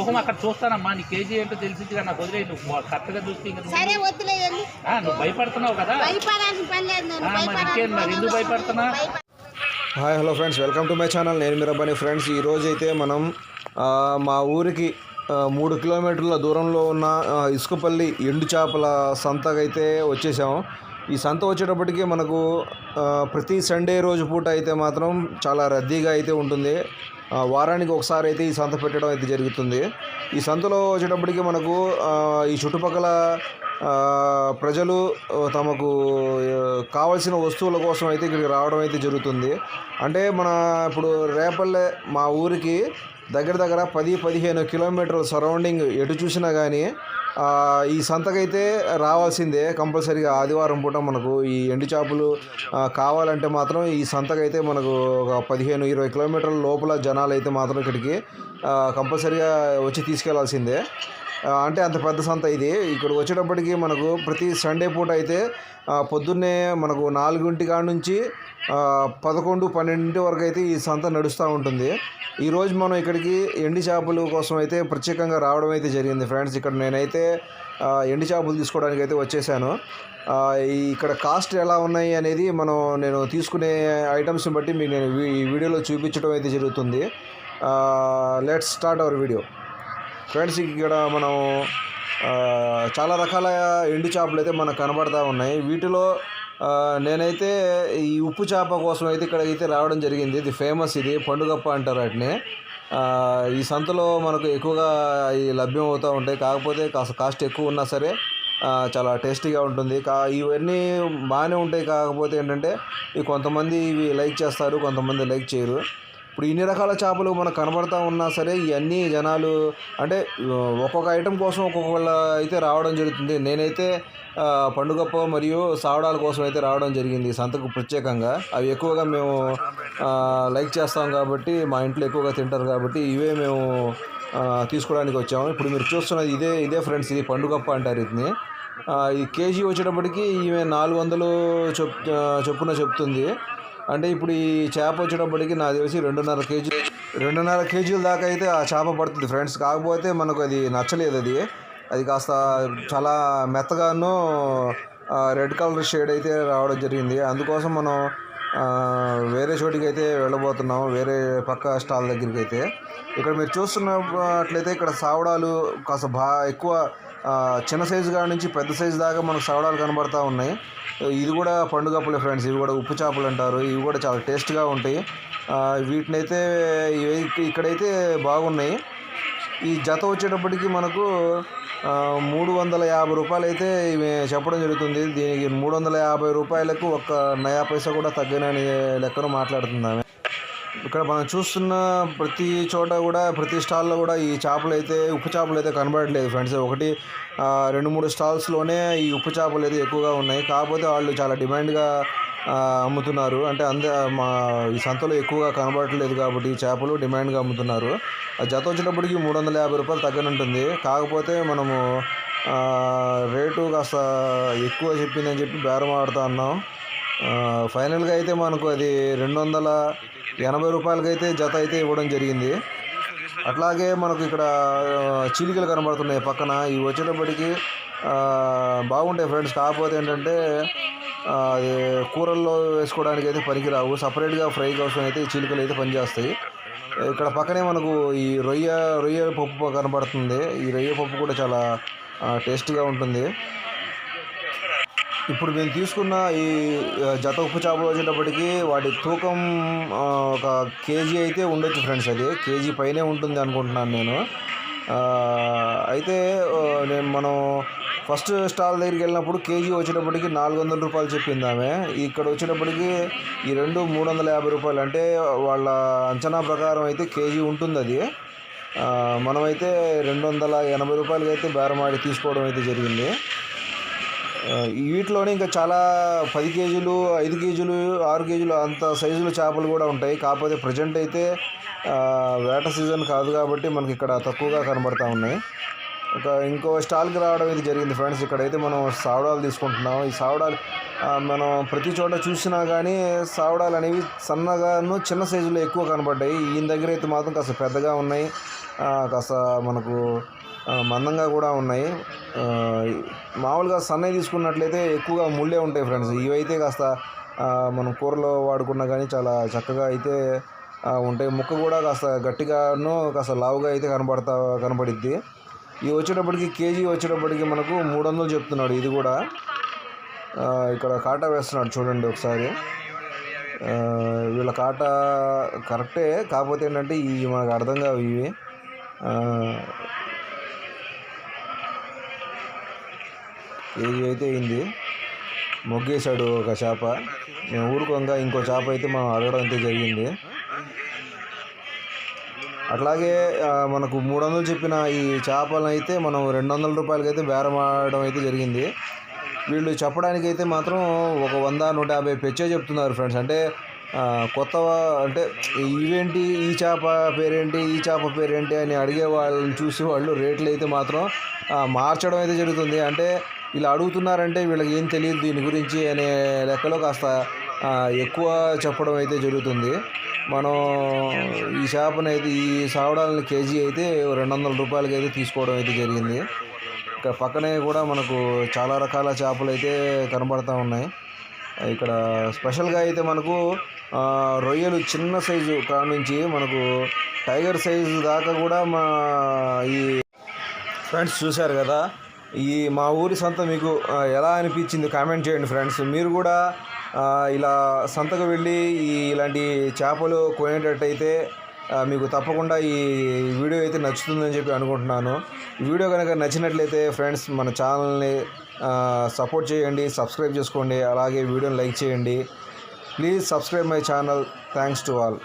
ఊహం అక్కడ చూస్తానమ్మా నీ కేజీ ఏంటో తెలిసింది నాకు వదిలే నువ్వు కరెక్ట్గా చూస్తే ఇంకా నువ్వు- సరే ఆ, నువ్వు భయపడుతున్నావు కదా. మరి ఎందుకు భయపడుతున్నా? భయపడ- hi hello friends welcome to my channel. నేను మీరబ్బని ఫ్రెండ్స్ ఈరోజు అయితే మనం మా ఊరికి మూడు కిలోమీటర్ల దూరంలో ఉన్న ఇసుకపల్లి ఎండు చేపల సంతకైతే వచ్చేసాము. ఈ సంత వచ్చేటప్పటికి మనకు ప్రతి సండే రోజు పూట అయితే మాత్రం చాలా రద్దీగా అయితే ఉంటుంది. వారానికి ఒకసారి అయితే ఈ సంత పెట్టడం అయితే జరుగుతుంది. ఈ సంతలో వచ్చేటప్పటికి మనకు ఈ చుట్టుపక్కల ప్రజలు తమకు కావలసిన వస్తువుల కోసం అయితే ఇక్కడికి రావడం అయితే జరుగుతుంది. అంటే మన ఇప్పుడు రేపల్లె మా ఊరికి దగ్గర దగ్గర పది పదిహేను కిలోమీటర్ల సరౌండింగ్ ఎటు చూసినా కానీ ఈ సంతకైతే రావాల్సిందే కంపల్సరీగా ఆదివారం పూట మనకు ఈ ఎండు చేపలు కావాలంటే మాత్రం ఈ సంతకైతే మనకు ఒక పదిహేను ఇరవై కిలోమీటర్ల లోపల జనాలు అయితే మాత్రం ఇక్కడికి కంపల్సరీగా వచ్చి తీసుకెళ్ళాల్సిందే. అంటే అంత పెద్ద సంత ఇది. ఇక్కడ వచ్చేటప్పటికి మనకు ప్రతి సండే పూట అయితే పొద్దున్నే మనకు నాలుగింటి కాడ నుంచి పదకొండు పన్నెండింటి వరకు అయితే ఈ సంత నడుస్తూ ఉంటుంది. ఈరోజు మనం ఇక్కడికి ఎండి చేపలు కోసం అయితే ప్రత్యేకంగా రావడం అయితే జరిగింది ఫ్రెండ్స్. ఇక్కడ నేనైతే ఎండి చేపలు తీసుకోవడానికి అయితే వచ్చేసాను. ఇక్కడ కాస్ట్ ఎలా ఉన్నాయి అనేది మనం నేను తీసుకునే ఐటమ్స్ని బట్టి మీకు నేను వీ- ఈ వీడియోలో చూపించడం అయితే జరుగుతుంది. Let's start our video. Friends ఇక్కడ మనం చాలా రకాల ఎండు చేపలు అయితే మనకు కనబడతా ఉన్నాయి. వీటిలో నేనైతే ఈ ఉప్పు చేప కోసం అయితే ఇక్కడ అయితే రావడం జరిగింది. ఇది ఫేమస్ ఇది పండుగప్ప అంటారు వాటిని. ఈ సంతలో మనకు ఎక్కువగా ఈ లభ్యం అవుతూ ఉంటాయి. కాకపోతే కాస్త కాస్ట్ ఎక్కువ ఉన్నా సరే చాలా టేస్టీగా ఉంటుంది. కా ఇవన్నీ బాగానే ఉంటాయి. కాకపోతే ఏంటంటే కొంతమంది ఇవి లైక్ చేస్తారు కొంతమంది లైక్ చేయరు. ఇప్పుడు ఇన్ని రకాల చేపలు మనకు కనబడతా ఉన్నా సరే ఇవన్నీ జనాలు అంటే ఒక్కొక్క ఐటెం కోసం ఒక్కొక్కళ్ళ అయితే రావడం జరుగుతుంది. నేనైతే పండుగప్ప మరియు సావడాల కోసం అయితే రావడం జరిగింది సంతకు ప్రత్యేకంగా. అవి ఎక్కువగా మేము లైక్ చేస్తాం కాబట్టి మా ఇంట్లో ఎక్కువగా తింటారు కాబట్టి ఇవే మేము తీసుకోవడానికి వచ్చాము. ఇప్పుడు మీరు చూస్తున్నది ఇదే ఇదే ఫ్రెండ్స్ ఇది పండుగప్ప అంటారు ఇది ఈ కేజీ వచ్చేటప్పటికి ఈమె నాలుగు వందలు చెప్ చెప్పున చొప్పున చెప్తుంది. అంటే ఇప్పుడు ఈ చేప వచ్చేటప్పటికి నాకు తెలిసి రెండున్నర కేజీ రెండున్నర కేజీల దాకా అయితే ఆ చేప పడుతుంది ఫ్రెండ్స్. కాకపోతే మనకు అది నచ్చలేదు అది. అది కాస్త చాలా మెత్తగాను రెడ్ కలర్ షేడ్ అయితే రావడం జరిగింది. అందుకోసం మనం వేరే చోటికి అయితే వెళ్ళబోతున్నాం వేరే పక్క స్టాల్ దగ్గరికి అయితే ఇక్కడ మీరు చూస్తున్నట్లయితే ఇక్కడ సావడాలు కాస్త బా ఎక్కువ చిన్న సైజు కాడ నుంచి పెద్ద సైజు దాకా మనకు సవడాలు కనబడతా ఉన్నాయి. ఇది కూడా పండుగప్పులే ఫ్రెండ్స్. ఇవి కూడా ఉప్పు చేపలు అంటారు. ఇవి కూడా చాలా టేస్ట్గా ఉంటాయి. వీటిని వీటినైతే ఇక్కడైతే బాగున్నాయి. ఈ జత వచ్చేటప్పటికి మనకు మూడు వందల యాభై రూపాయలు అయితే ఇవి చెప్పడం జరుగుతుంది. దీనికి మూడు వందల యాభై రూపాయలకు ఒక్క నయా పైసా కూడా తగ్గనని లెక్కను మాట్లాడుతున్నాము. ఇక్కడ మనం చూస్తున్న ప్రతి చోట కూడా ప్రతి స్టాల్లో కూడా ఈ చేపలు అయితే ఉప్పు చేపలు అయితే కనబడట్లేదు ఫ్రెండ్స్. ఒకటి రెండు మూడు స్టాల్స్లోనే ఈ ఉప్పు చేపలు అయితే ఎక్కువగా ఉన్నాయి. కాకపోతే వాళ్ళు చాలా డిమాండ్గా అమ్ముతున్నారు. అంటే అంద మా ఈ సంతలో ఎక్కువగా కనబడట్లేదు కాబట్టి ఈ చేపలు డిమాండ్గా అమ్ముతున్నారు. జత వచ్చేటప్పటికి మూడు వందల యాభై రూపాయలు తగ్గనుంటుంది కాకపోతే మనము రేటు కాస్త ఎక్కువ చెప్పిందని చెప్పి బేరం ఆడుతూ ఉన్నాం. ఫైనల్గా అయితే మనకు అది రెండు వందల ఎనభై రూపాయలకి అయితే జత అయితే ఇవ్వడం జరిగింది. అట్లాగే మనకు ఇక్కడ చిలికలు చీలికలు కనబడుతున్నాయి పక్కన. ఇవి వచ్చేటప్పటికి బాగుంటాయి ఫ్రెండ్స్. కాకపోతే ఏంటంటే అది కూరల్లో వేసుకోవడానికి అయితే పనికిరావు. సపరేట్గా ఫ్రై కోసం అయితే ఈ చిలికలు అయితే పనిచేస్తాయి. ఇక్కడ పక్కనే మనకు ఈ రొయ్య రొయ్య పప్పు కనబడుతుంది. ఈ రొయ్య పప్పు కూడా చాలా టేస్ట్గా టేస్టీగా ఉంటుంది. ఇప్పుడు మేము తీసుకున్న ఈ జత ఉప్పు చేపలు వచ్చేటప్పటికి వాటి తూకం ఒక కేజీ అయితే ఉండొచ్చు ఫ్రెండ్స్ అది. కేజీ పైనే ఉంటుంది అనుకుంటున్నాను నేను. అయితే నేను మనం ఫస్ట్ స్టాల్ దగ్గరికి వెళ్ళినప్పుడు కేజీ వచ్చేటప్పటికి నాలుగు వందల రూపాయలు చెప్పింది ఆమె. ఇక్కడ వచ్చేటప్పటికి ఈ రెండు మూడు వందల యాభై రూపాయలు. అంటే వాళ్ళ అంచనా ప్రకారం అయితే కేజీ ఉంటుంది అది. మనమైతే రెండు వందల ఎనభై రూపాయలకి అయితే బేరమాడి తీసుకోవడం అయితే జరిగింది. వీటిలోనే ఇంకా చాలా పది కేజీలు ఐదు కేజీలు ఆరు కేజీలు అంత సైజుల చేపలు కూడా ఉంటాయి. కాకపోతే ప్రజెంట్ అయితే వేట సీజన్ కాదు కాబట్టి మనకి ఇక్కడ తక్కువగా కనబడతా ఉన్నాయి. ఇక ఇంకో స్టాల్కి రావడం అయితే జరిగింది ఫ్రెండ్స్ ఇక్కడైతే మనం సావడాలు తీసుకుంటున్నాం. ఈ సావడాలు మనం ప్రతి చోట చూసినా కానీ సావడాలు అనేవి సన్నగాను చిన్న సైజులో ఎక్కువ కనబడ్డాయి. ఈయన దగ్గర అయితే మాత్రం కాస్త పెద్దగా ఉన్నాయి. కాస్త మనకు మందంగా కూడా ఉన్నాయి. మామూలుగా సన్నై తీసుకున్నట్లయితే ఎక్కువగా ముళ్ళే ఉంటాయి ఫ్రెండ్స్. ఇవైతే కాస్త మనం కూరలో వాడుకున్నా కానీ చాలా చక్కగా అయితే ఉంటాయి. ముక్క కూడా కాస్త గట్టిగాను కాస్త లావుగా అయితే కనబడతా కనబడిద్ది. ఇవి వచ్చేటప్పటికి కేజీ వచ్చేటప్పటికి మనకు మూడు వందలు చెప్తున్నాడు ఇది కూడా. ఇక్కడ కాటా వేస్తున్నాడు చూడండి ఒకసారి. వీళ్ళ కాటా కరెక్టే కాకపోతే ఏంటంటే ఇవి మనకు అర్థం కావు ఇవి. ఏది అయితే అయింది మొగ్గేశాడు ఒక చేప. మేము ఊరుకోగా ఇంకో చేప అయితే మనం అడగడం అయితే జరిగింది. అట్లాగే మనకు మూడు వందలు చెప్పిన ఈ చేపలను అయితే మనం రెండు వందల రూపాయలకి అయితే బేరం ఆడడం అయితే జరిగింది. వీళ్ళు చెప్పడానికి అయితే మాత్రం ఒక వంద నూట యాభై పెచ్చే చెప్తున్నారు ఫ్రెండ్స్. అంటే కొత్త అంటే ఇవేంటి ఈ చేప పేరేంటి ఈ చేప పేరేంటి అని అడిగే వాళ్ళని చూసి వాళ్ళు రేట్లు అయితే మాత్రం మార్చడం అయితే జరుగుతుంది. అంటే ఇలా అడుగుతున్నారంటే వీళ్ళకి ఏం తెలియదు దీని గురించి అనే లెక్కలో కాస్త ఎక్కువ చెప్పడం అయితే జరుగుతుంది. మనం ఈ చేపను అయితే ఈ సావడాలని కేజీ అయితే రెండు వందల రూపాయలకి అయితే తీసుకోవడం అయితే జరిగింది. ఇక్కడ పక్కనే కూడా మనకు చాలా రకాల చేపలు అయితే కనబడతా ఉన్నాయి. ఇక్కడ స్పెషల్గా అయితే మనకు రొయ్యలు చిన్న సైజు కాడ నుంచి మనకు టైగర్ సైజు దాకా కూడా మా ఈ ఫ్రెండ్స్ చూశారు కదా. ఈ మా ఊరి సంత మీకు ఎలా అనిపించింది కామెంట్ చేయండి ఫ్రెండ్స్. మీరు కూడా ఇలా సంతకు వెళ్ళి ఈ ఇలాంటి చేపలు కొనేటట్టయితే మీకు తప్పకుండా ఈ వీడియో అయితే నచ్చుతుందని చెప్పి అనుకుంటున్నాను. వీడియో కనుక నచ్చినట్లయితే ఫ్రెండ్స్ మన ఛానల్ని సపోర్ట్ చేయండి సబ్స్క్రైబ్ చేసుకోండి అలాగే వీడియోని లైక్ చేయండి. Please subscribe my channel. Thanks to all.